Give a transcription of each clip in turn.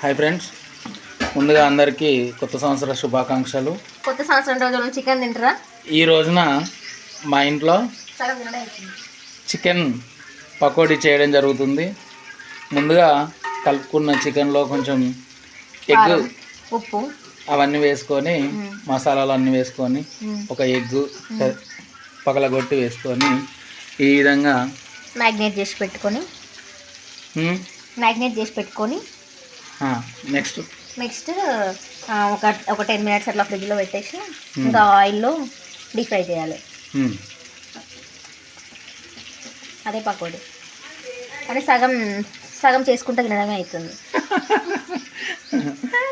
Hi friends ముందుగా అందరికీ కొత్త సంవత్సర శుభాకాంక్షలు. కొత్త సంవత్సరం రోజున చికెన్ తింటారా? ఈ రోజున మా ఇంట్లో చికెన్ పకోడీ చేయడం జరుగుతుంది. ముందుగా కలుపుకున్న చికెన్లో కొంచెం ఎగ్ ఉప్పు. అవన్నీ వేసుకొని. మసాలాలు అన్నీ వేసుకొని. ఒక ఎగ్ పగలగొట్టి వేసుకొని ఈ విధంగా మ్యాగ్నేట్ చేసి పెట్టుకొని. మ్యాగ్నేట్ చేసి పెట్టుకొని నెక్స్ట్ నెక్స్ట్ ఒక ఒక టెన్ మినిట్స్ అట్లా ఫ్రిడ్జ్లో పెట్టేసి ఇంకా ఆయిల్లో డీప్ ఫ్రై చేయాలి. మ్మ్. అదే పకోడీ. కానీ సగం సగం చేసుకుంటే తినడమే అవుతుంది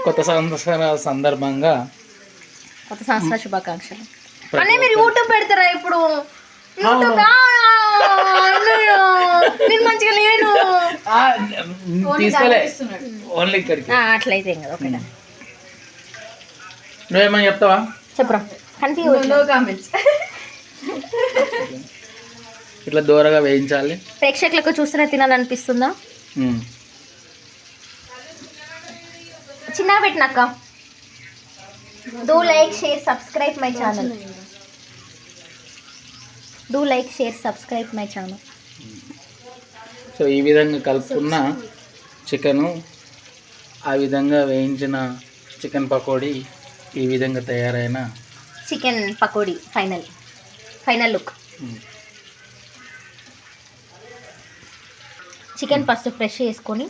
కొత్త సంవత్సర సందర్భంగా కొత్త సంవత్సర శుభాకాంక్షలు. అన్నీ మీరు యూట్యూబ్ పెడతారా ఇప్పుడు? యూట్యూబ్ నేను మంచిగా లేను ఆ, తీసుకోలే. ఓన్లీ ఇక్కడికి. ఆ, అట్లయితే ఏం కదా ఓకే నువ్వేమని చెప్తావా? చెప్పురా. ఇట్లా దూరగా వేయించాలి. ప్రేక్షకులకు చూస్తేనే తినాలనిపిస్తుందా. చిన్నగా పెట్టినాక do like share subscribe my channel do like share subscribe my channel so ఈ విధంగా కలుపుకున్న చికెను ఆ విధంగా వేయించిన చికెన్ పకోడీ ఈ విధంగా తయారైన chicken pakodi final final look. Chicken first fresh చేసుకొని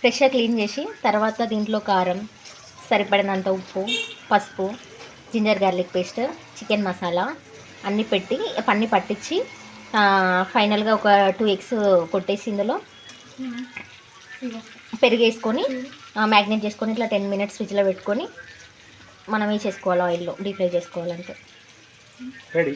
ఫ్రెష్గా క్లీన్ చేసి తర్వాత దీంట్లో కారం సరిపడినంత ఉప్పు పసుపు ginger garlic paste chicken masala అన్నీ పెట్టి అన్నీ పట్టించి ఫైనల్గా ఒక టూ ఎగ్స్ కొట్టేసి ఇందులో పెరిగేసుకొని మ్యాగ్నేట్ చేసుకొని ఇట్లా టెన్ మినిట్స్ ఫ్రిడ్జ్లో పెట్టుకొని మనం వేసేసుకోవాలి ఆయిల్లో డీప్ ఫ్రై చేసుకోవాలంటే. రెడీ